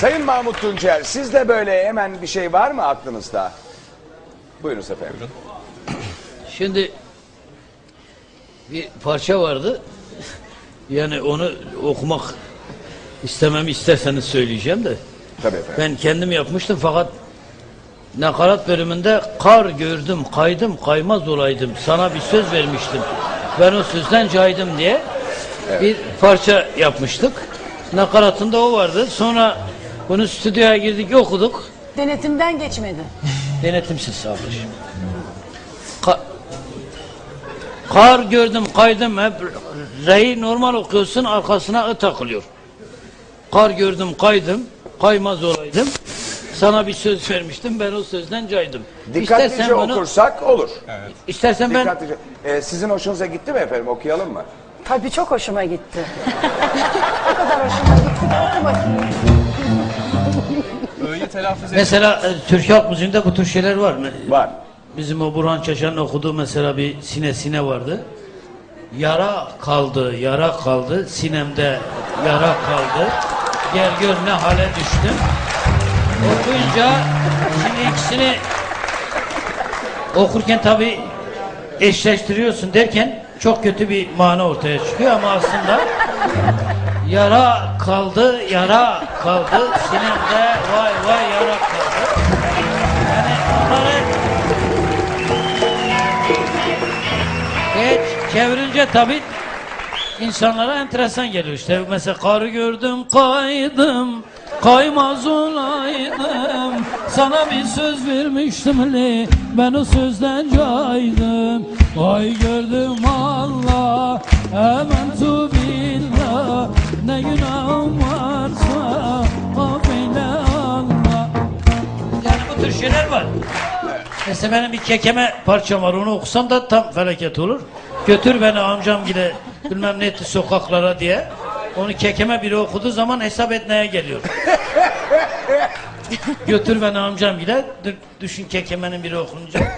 Sayın Mahmut Tuncer sizde böyle hemen bir şey var mı aklınızda? Buyurun efendim. Şimdi bir parça vardı. Yani onu okumak istemem isterseniz söyleyeceğim de. Tabii efendim. Ben kendim yapmıştım fakat nakarat bölümünde kar gördüm, kaydım, kaymaz olaydım. Sana bir söz vermiştim. Ben o sözden caydım diye bir parça yapmıştık. Nakaratında o vardı. Sonra bunu stüdyoya girdik, okuduk. Denetimden geçmedi. Denetimsiz ablacığım. Ka- kar gördüm kaydım hep reyi normal okuyorsun arkasına ı takılıyor. Kar gördüm kaydım kaymaz olaydım. Sana bir söz vermiştim ben o sözden caydım. Dikkatlice İstersen bunu- okursak olur. İstersen ben Dikkatlice. Ee, sizin hoşunuza gitti mi efendim? Okuyalım mı? Tabii çok hoşuma gitti. o kadar hoşuma gitti ki oku bakayım. Ö'yü telaffuz mesela e, Türk halk müziğinde bu tür şeyler var mı? Var. Bizim o Burhan Çaşan'ın okuduğu mesela bir sine sine vardı. Yara kaldı, yara kaldı, sinemde yara kaldı. Gel gör ne hale düştüm. Okuyunca şimdi ikisini okurken tabi eşleştiriyorsun derken çok kötü bir mana ortaya çıkıyor ama aslında yara kaldı, yara kaldı, sinemde vay vay yara kaldı. Yani onları Geç çevirince tabi insanlara enteresan geliyor işte. Mesela karı gördüm kaydım kaymaz olaydım. Sana bir söz vermiştim li ben o sözden caydım. Ay gördüm Allah hemen tu billah ne günahım varsa affeyle Allah yani bu tür şeyler var Mesela benim bir kekeme parçam var onu okusam da tam felaket olur. Götür beni amcam gile bilmem ne etti sokaklara diye. Onu kekeme biri okuduğu zaman hesap etmeye geliyor. Götür beni amcam gile. Dü- Düşün kekemenin biri okununca.